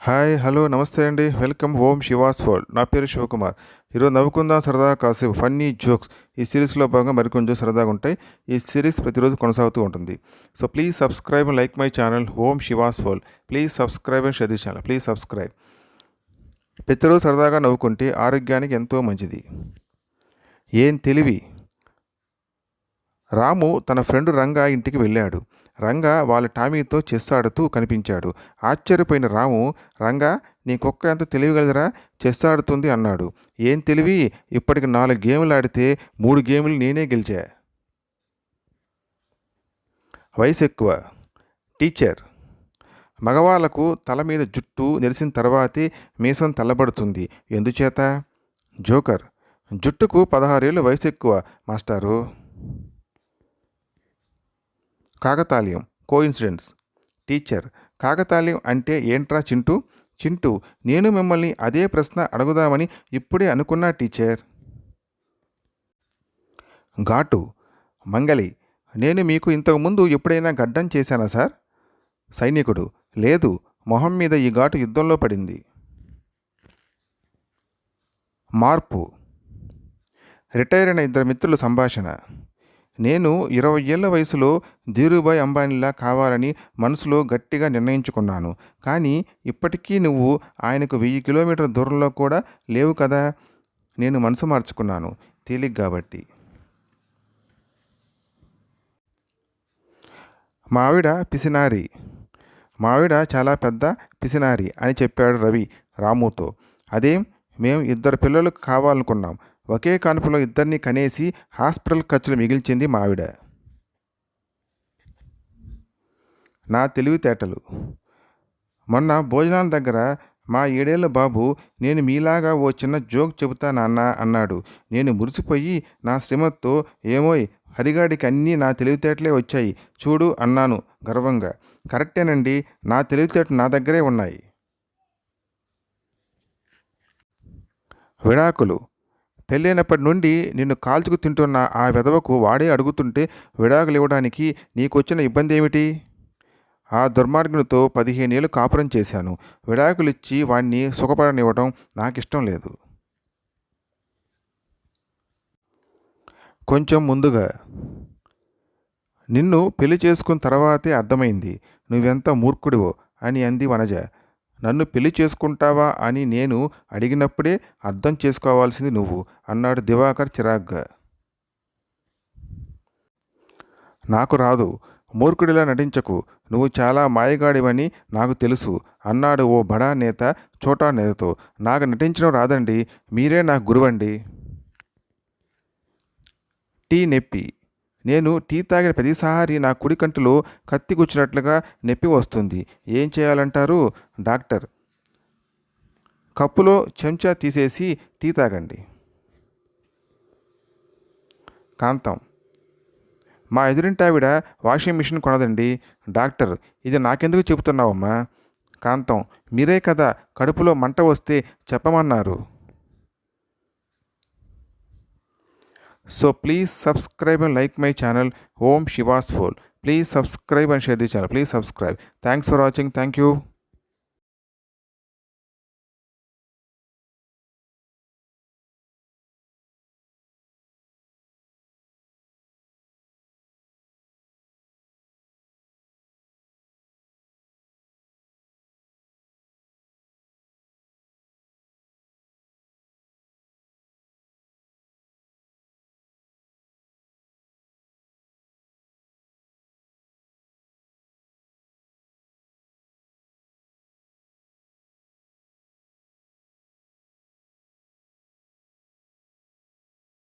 Hi hello నమస్తే అండి. Welcome home Shiva's world. నా పేరు శివకుమార్. ఈరోజు నవ్వుకుందాం సరదా కాసేపు ఫన్నీ జోక్స్. ఈ సిరీస్లో భాగంగా మరికొంచెం సరదాగా ఉంటాయి. ఈ సిరీస్ ప్రతిరోజు కొనసాగుతూ ఉంటుంది. So please subscribe like my channel home Shiva's world. Please subscribe and share the channel. Please subscribe. ప్రతిరోజు సరదాగా నవ్వుకుంటే ఆరోగ్యానికి ఎంతో మంచిది. ఏం తెలివి? రాము తన ఫ్రెండ్ రంగా ఇంటికి వెళ్ళాడు. రంగా వాళ్ళ టామీతో చెస్ ఆడుతూ కనిపించాడు. ఆశ్చర్యపోయిన రాము రంగా నీ కుక్క ఎంత తెలివిగలరా చెస్ ఆడుతుంది అన్నాడు. ఏం తెలివి? ఇప్పటికి నాలుగు గేములు ఆడితే మూడు గేములు నేనే గెలిచా. వయసు ఎక్కువ టీచర్. మగవాళ్ళకు తల మీద జుట్టు నెరిసిన తర్వాతే మీసం తెల్లబడుతుంది. ఎందుచేత? జోకర్. జుట్టుకు పదహారేళ్ళు వయసు ఎక్కువ మాస్టారు. కాకతాళీయం కోఇన్సిడెన్స్ టీచర్ కాకతాళీయం అంటే ఏంట్రా చింటూ? చింటూ నేను మిమ్మల్ని అదే ప్రశ్న అడుగుదామని ఇప్పుడే అనుకున్నా టీచర్ ఘాటు మంగలి నేను మీకు ఇంతకుముందు ఎప్పుడైనా గడ్డం చేశానా సార్? సైనికుడు లేదు మొహం మీద ఈ ఘాటు యుద్ధంలో పడింది. మార్పు రిటైర్ అయిన ఇద్దరు మిత్రుల సంభాషణ. నేను ఇరవై ఏళ్ళ వయసులో ధీరుభాయ్ అంబానీలా కావాలని మనసులో గట్టిగా నిర్ణయించుకున్నాను. కానీ ఇప్పటికీ నువ్వు ఆయనకు వెయ్యి కిలోమీటర్ల దూరంలో కూడా లేవు కదా? నేను మనసు మార్చుకున్నాను. తేలిక కాబట్టి. మావిడ పిసినారి. మావిడ చాలా పెద్ద పిసినారి అని చెప్పాడు రవి రాముతో. అదేం? మేము ఇద్దరు పిల్లలు కావాలనుకున్నాం. ఒకే కానుపులో ఇద్దరిని కనేసి హాస్పిటల్ ఖర్చులు మిగిల్చింది మావిడ. నా తెలివితేటలు. మొన్న భోజనాల దగ్గర మా ఏడేళ్ళ బాబు నేను మీలాగా ఓ చిన్న జోక్ చెబుతా నాన్న అన్నాడు. నేను మురిసిపోయి నా శ్రీమత్తో ఏమోయ్ హరిగాడికి అన్నీ నా తెలివితేటలే వచ్చాయి. చూడు అన్నాను గర్వంగా. కరెక్టేనండి నా తెలివితేటలు నా దగ్గరే ఉన్నాయి. విడాకులు. పెళ్ళైనప్పటి నుండి నిన్ను కాల్చుకు తింటున్న ఆ విధవకు వాడే అడుగుతుంటే విడాకులు ఇవ్వడానికి నీకొచ్చిన ఇబ్బంది ఏమిటి? ఆ దుర్మార్గునితో పదిహేనేళ్ళు కాపురం చేశాను. విడాకులిచ్చి వాణ్ణి సుఖపడనివ్వడం నాకు ఇష్టం లేదు. కొంచెం ముందుగా. నిన్ను పెళ్ళి చేసుకున్న తర్వాతే అర్థమైంది. నువ్వెంత మూర్ఖుడివో అని అంది వనజ. నన్ను పెళ్ళి చేసుకుంటావా అని నేను అడిగినప్పుడే అర్థం చేసుకోవాల్సింది నువ్వు అన్నాడు దివాకర్ చిరాగ్గా. నాకు రాదు మూర్ఖుడిలా నటించకు నువ్వు చాలా మాయగాడివని నాకు తెలుసు అన్నాడు ఓ బడా నేత చోటా నేతతో. నాకు నటించడం రాదండి మీరే నాకు గురువండి. టీ నెప్పి. నేను టీ తాగిన ప్రతిసారి నా కుడి కంటిలో కత్తి గుచ్చినట్లుగా నొప్పి వస్తుంది. ఏం చేయాలంటారు? డాక్టర్. కప్పులో చెంచా తీసేసి టీ తాగండి. కాంతం. మా ఎదురింటావిడ వాషింగ్ మిషన్ కొనదండి. డాక్టర్ ఇది నాకెందుకు చెబుతున్నావమ్మా? కాంతం. మీరే కదా కడుపులో మంట వస్తే చెప్పమన్నారు. So please subscribe and like my channel Om Shivas Phol. Please subscribe and share the channel. Please subscribe. Thanks for watching. Thank you.